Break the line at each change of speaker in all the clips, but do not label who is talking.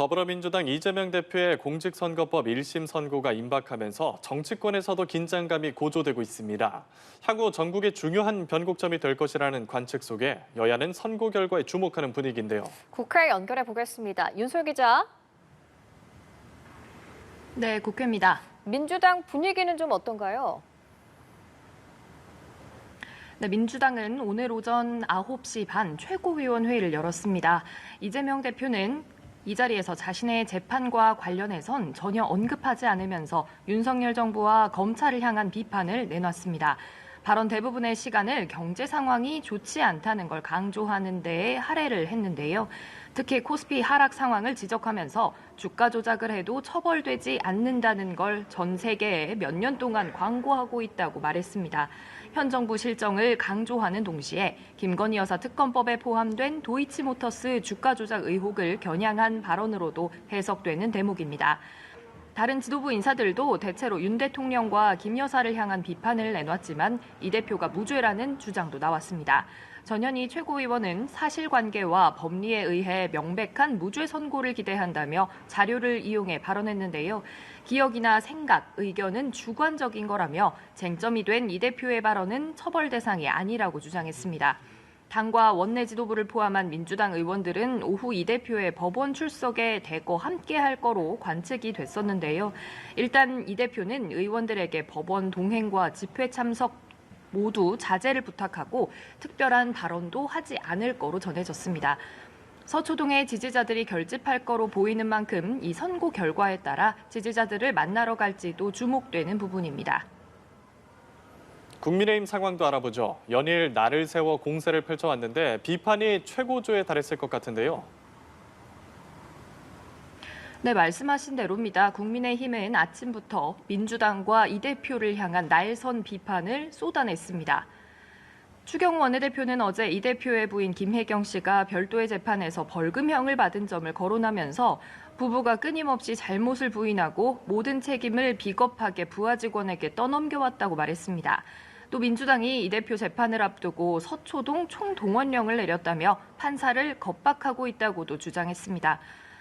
더불어민주당 이재명 대표의 공직선거법 1심 선고가 임박하면서 정치권에서도 긴장감이 고조되고 있습니다. 향후 전국의 중요한 변곡점이 될 것이라는 관측 속에 여야는 선고 결과에 주목하는 분위기인데요.
국회 연결해 보겠습니다. 윤솔 기자,
네, 국회입니다.
민주당 분위기는 좀 어떤가요?
네, 민주당은 오늘 오전 9시 반 최고위원 회의를 열었습니다. 이재명 대표는 이 자리에서 자신의 재판과 관련해선 전혀 언급하지 않으면서 윤석열 정부와 검찰을 향한 비판을 내놨습니다. 발언 대부분의 시간을 경제 상황이 좋지 않다는 걸 강조하는 데에 할애를 했는데요. 특히 코스피 하락 상황을 지적하면서 주가 조작을 해도 처벌되지 않는다는 걸 전 세계에 몇 년 동안 광고하고 있다고 말했습니다. 현 정부 실정을 강조하는 동시에 김건희 여사 특검법에 포함된 도이치모터스 주가 조작 의혹을 겨냥한 발언으로도 해석되는 대목입니다. 다른 지도부 인사들도 대체로 윤 대통령과 김 여사를 향한 비판을 내놨지만 이 대표가 무죄라는 주장도 나왔습니다. 전현희 최고위원은 사실관계와 법리에 의해 명백한 무죄 선고를 기대한다며 자료를 이용해 발언했는데요. 기억이나 생각, 의견은 주관적인 거라며 쟁점이 된 이 대표의 발언은 처벌 대상이 아니라고 주장했습니다. 당과 원내 지도부를 포함한 민주당 의원들은 오후 이 대표의 법원 출석에 대거 함께할 거로 관측이 됐었는데요. 일단 이 대표는 의원들에게 법원 동행과 집회 참석 모두 자제를 부탁하고 특별한 발언도 하지 않을 거로 전해졌습니다. 서초동의 지지자들이 결집할 거로 보이는 만큼 이 선고 결과에 따라 지지자들을 만나러 갈지도 주목되는 부분입니다.
국민의힘 상황도 알아보죠. 연일 날을 세워 공세를 펼쳐왔는데 비판이 최고조에 달했을 것 같은데요.
네, 말씀하신 대로입니다. 국민의힘은 아침부터 민주당과 이 대표를 향한 날선 비판을 쏟아냈습니다. 추경호 원내대표는 어제 이 대표의 부인 김혜경 씨가 별도의 재판에서 벌금형을 받은 점을 거론하면서 부부가 끊임없이 잘못을 부인하고 모든 책임을 비겁하게 부하 직원에게 떠넘겨왔다고 말했습니다. 또 민주당이 이 대표 재판을 앞두고 서초동 총동원령을 내렸다며 판사를 겁박하고 있다고도 주장했습니다.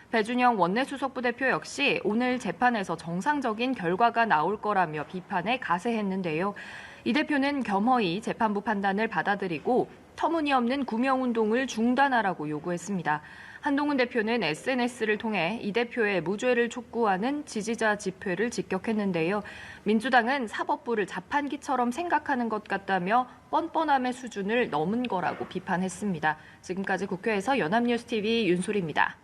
배준영 원내수석부 대표 역시 오늘 재판에서 정상적인 결과가 나올 거라며 비판에 가세했는데요. 이 대표는 겸허히 재판부 판단을 받아들이고 터무니없는 구명운동을 중단하라고 요구했습니다. 한동훈 대표는 SNS를 통해 이 대표의 무죄를 촉구하는 지지자 집회를 직격했는데요. 민주당은 사법부를 자판기처럼 생각하는 것 같다며 뻔뻔함의 수준을 넘은 거라고 비판했습니다. 지금까지 국회에서 연합뉴스TV 윤소리입니다.